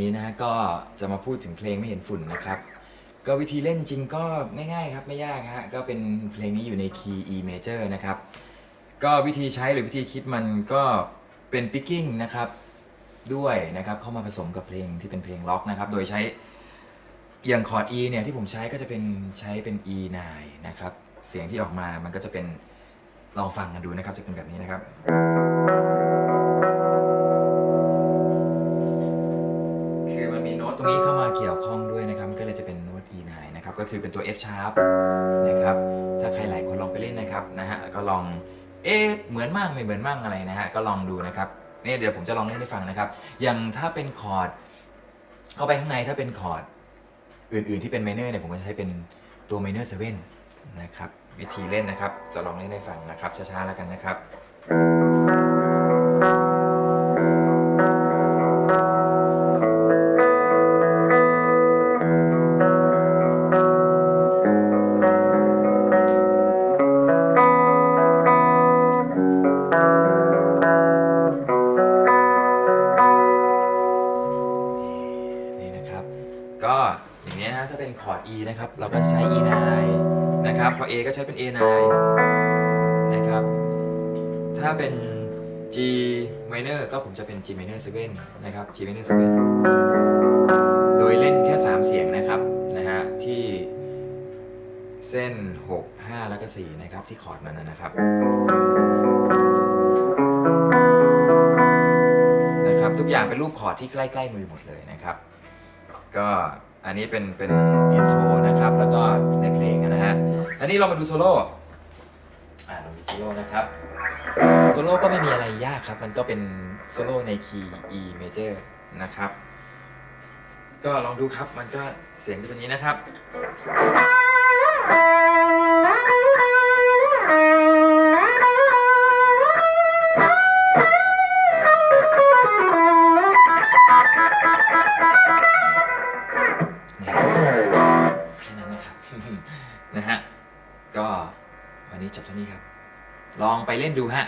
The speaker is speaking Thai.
นี้นะก็จะมาพูดถึงเพลงไม่เห็นฝุ่นนะครับ ก็วิธีเล่นจริงก็ง่ายๆครับไม่ยากฮะก็เป็นเพลงนี้อยู่ในคีย์ E major นะครับ ก็วิธีใช้หรือวิธีคิดมันก็เป็น picking นะครับด้วยนะครับเข้ามาผสมกับเพลงที่เป็นเพลงล็อกนะครับ โดยใช้อย่างคอร์ด E เนี่ยที่ผมใช้ก็จะเป็นใช้เป็น E9 นะครับ เสียงที่ออกมามันก็จะเป็นลองฟังกันดูนะครับจะเป็นแบบนี้นะครับ ก็คือเป็นตัว F sharp นะครับ ถ้าใครหลายคนลองไปเล่นนะครับนะฮะก็ลองเอ๊ะเหมือนมั่งไม่เหมือนมั่งอะไรนะฮะก็ลองดูนะครับเนี่ยเดี๋ยวผมจะลองเล่นให้ฟังนะครับ อย่างถ้าเป็นคอร์ดเข้าไปข้างในถ้าเป็นคอร์ดอื่นๆที่เป็นไมเนอร์เนี่ยผมก็จะใช้เป็นตัวไมเนอร์เซเว่นนะครับ วิธีเล่นนะครับ จะลองเล่นให้ฟังนะครับช้าๆแล้วกันนะครับ ก็อย่างนี้นะฮะถ้าเป็นคอร์ด E นะครับ เราก็ใช้ E9 นะครับ พอ A ก็ใช้เป็น A9 นะครับ ถ้าเป็น G minor ก็ผมจะเป็น G minor 7นะครับ G minor 7โดยเล่นแค่ 3 เสียงนะครับนะฮะที่เส้น 6 5 แล้วก็ 4 นะครับ ที่คอร์ดนั้นนะครับนะครับ ทุกอย่างเป็นรูปคอร์ดที่ใกล้ ๆ มือหมดเลยนะครับ ก็อันนี้เป็นเป็นอินโทรนะครับ แล้วก็ในเพลงนะฮะอันนี้เรามาดูโซโล่อ่าเราดูโซโล่นะครับโซโล่ก็ไม่มีอะไรยากครับ มันก็เป็นโซโล่ในคีย์ E major นะครับ ก็ลองดูครับมันก็เสียงจะเป็นนี้นะครับ นะฮะ ก็วันนี้จบเท่านี้ครับ ลองไปเล่นดูฮะ